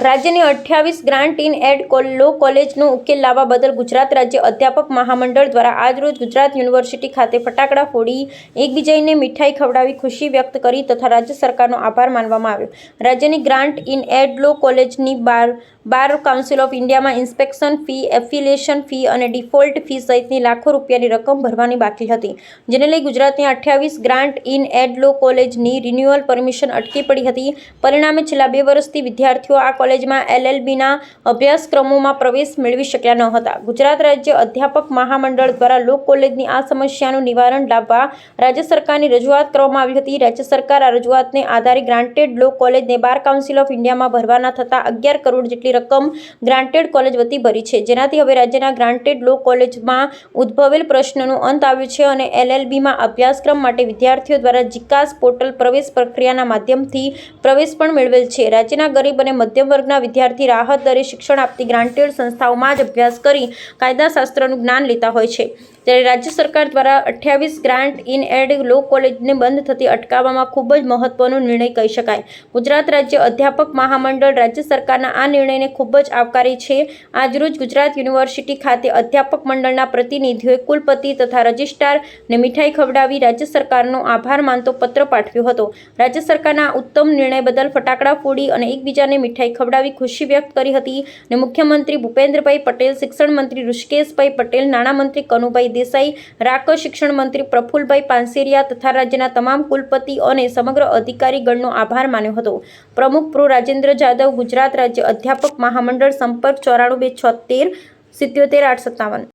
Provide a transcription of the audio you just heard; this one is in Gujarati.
રાજ્યની અઠ્યાવીસ ગ્રાન્ટ ઇન એડ લો કોલેજનો ઉકેલ લાવવા બદલ ગુજરાત રાજ્ય અધ્યાપક મહામંડળ દ્વારા આજરોજ ગુજરાત યુનિવર્સિટી ખાતે ફટાકડા ફોડી એકબીજાને મીઠાઈ ખવડાવી ખુશી વ્યક્ત કરી તથા રાજ્ય સરકારનો આભાર માનવામાં આવ્યો. રાજ્યની ગ્રાન્ટ ઇન એડ લો કોલેજની બાર બાર કાઉન્સિલ ઓફ ઇન્ડિયામાં ઇન્સ્પેક્શન ફી, એફિલિએશન ફી અને ડિફોલ્ટ ફી સહિતની લાખો રૂપિયાની રકમ ભરવાની બાકી હતી. જેને લઈ ગુજરાતની અઠ્યાવીસ ગ્રાન્ટ ઇન એડ લો કોલેજની રિન્યુઅલ પરમિશન અટકી પડી હતી. પરિણામે છેલ્લા બે વર્ષથી વિદ્યાર્થીઓ આ કોલેજમાં એલએલબીના અભ્યાસક્રમોમાં પ્રવેશ મેળવી શક્યા ન હતા ગુજરાત રાજ્ય અધ્યાપક મહામંડળ દ્વારા લો કોલેજની આ સમસ્યાનું નિવારણ લાવવા રાજ્ય સરકારની રજૂઆત કરવામાં આવી હતી. રાજ્ય સરકાર આ રજૂઆતને આધારે ગ્રાન્ટેડ લો કોલેજને બાર કાઉન્સિલ ઓફ ઇન્ડિયામાં ભરવાના થતા અગિયાર કરોડ જેટલી રકમ ગ્રાન્ટેડ કોલેજ વતી ભરી છે. જેનાથી હવે રાજ્યના ગ્રાન્ટેડ લો કોલેજમાં ઉદ્ભવેલ પ્રશ્નનો અંત આવ્યો છે અને એલએલબીમાં અભ્યાસક્રમ માટે વિદ્યાર્થીઓ દ્વારા જીકાસ પોર્ટલ પ્રવેશ પ્રક્રિયાના માધ્યમથી પ્રવેશ પણ મેળવેલ છે. રાજ્યના ગરીબ અને મધ્યમ વર્ગના વિદ્યાર્થી રાહત દરે શિક્ષણ આપતી ગ્રાન્ટેડ સંસ્થાઓમાં જ અભ્યાસ કરી કાયદાશાસ્ત્રનું જ્ઞાન લેતા હોય છે. ત્યારે રાજ્ય સરકાર દ્વારા અઠ્યાવીસ ગ્રાન્ટ ઇન એડ લો કોલેજને બંધ થતી અટકાવવામાં ખૂબ જ મહત્વનો નિર્ણય કહી શકાય. ગુજરાત રાજ્ય અધ્યાપક મહામંડળ રાજ્ય સરકારના આ નિર્ણયને ખૂબ જ આવકારી છે. આજરોજ ગુજરાત યુનિવર્સિટી ખાતે અધ્યાપક મંડળના પ્રતિનિધિઓએ કુલપતિ તથા રજિસ્ટ્રારને મીઠાઈ ખવડાવી રાજ્ય સરકારનો આભાર માનતો પત્ર પાઠવ્યો હતો. રાજ્ય સરકારના ઉત્તમ નિર્ણય બદલ ફટાકડા ફોડી અને એકબીજાને મીઠાઈ ખવડાવી ખુશી વ્યક્ત કરી હતી અને મુખ્યમંત્રી ભૂપેન્દ્રભાઈ પટેલ, શિક્ષણ મંત્રી ઋષિકેશભાઈ પટેલ, નાણામંત્રી કનુભાઈ દેસાઈ રાક શિક્ષણ મંત્રી પ્રફુલભાઈ પાનસેરિયા તથા રાજ્યના તમામ કુલપતિ અને સમગ્ર અધિકારીગણનો આભાર માન્યો હતો. પ્રમુખ પ્રો. રાજેન્દ્ર જાદવ ગુજરાત રાજ્ય અધ્યાપક મહામંડળ સંપર્ક ચોરાણું બે છોતેર, સિત્યોતેર, આઠ સત્તાવન.